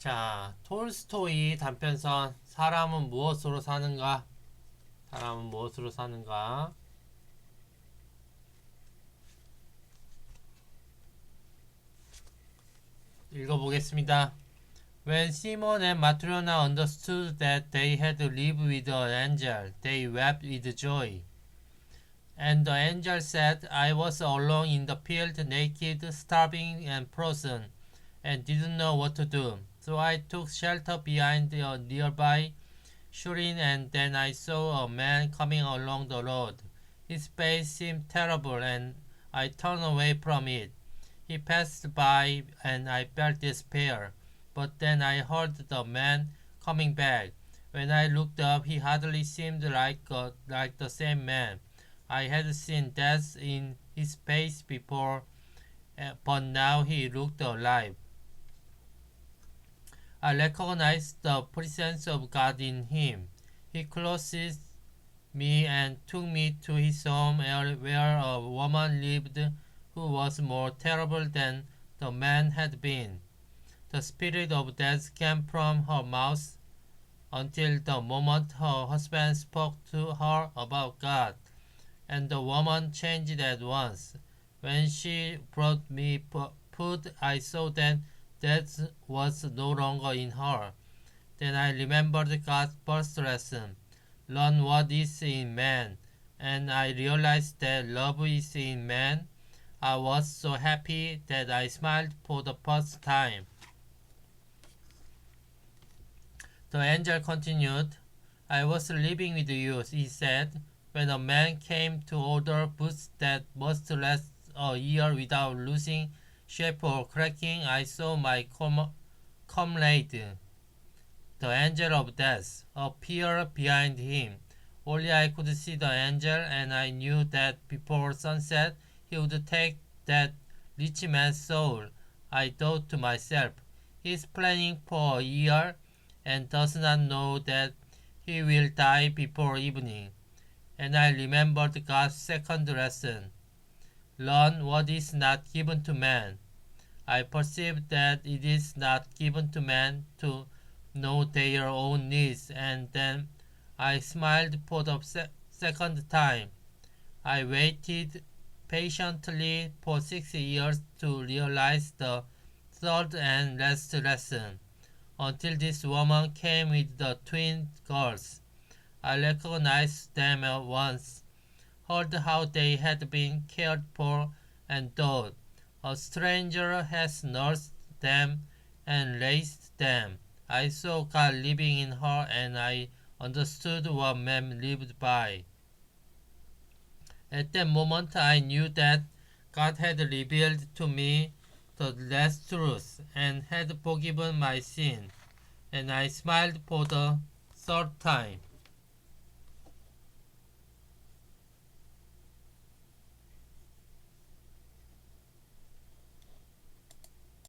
자, 톨스토이 단편선 사람은 무엇으로 사는가? 사람은 무엇으로 사는가? 읽어보겠습니다. When Simon and Matrona understood that they had lived with an angel, they wept with joy. And the angel said, I was alone in the field, naked, starving, and frozen, and didn't know what to do. So I took shelter behind a nearby shrine, and then I saw a man coming along the road. His face seemed terrible, and I turned away from it. He passed by, and I felt despair. But then I heard the man coming back. When I looked up, he hardly seemed like uh, like the same man. I had seen death in his face before, uh, but now he looked alive. I recognized the presence of God in him. He clothed me and took me to his home where, where a woman lived who was more terrible than the man had been. The spirit of death came from her mouth until the moment her husband spoke to her about God, and the woman changed at once. When she brought me food, I saw that death was no longer in her. Then I remembered God's first lesson learn what is in man, and I realized that love is in man. I was so happy that I smiled for the first time. The angel continued, I was living with you, he said, when a man came to order boots that must last a year without losing shape cracking. I saw my com- comrade, the angel of death, appear behind him. Only I could see the angel, and I knew that before sunset he would take that rich man's soul. I thought to myself, he is planning for a year and does not know that he will die before evening. And I remembered God's second lesson learn what is not given to man. I perceived that it is not given to man to know their own needs, and then I smiled for the se- second time. I waited patiently for six years to realize the third and last lesson until this woman came with the twin girls. I recognized them at once, heard how they had been cared for, and thought, a stranger has nursed them and raised them. I saw God living in her, and I understood what men lived by. At that moment, I knew that God had revealed to me the last truth and had forgiven my sin, and I smiled for the third time.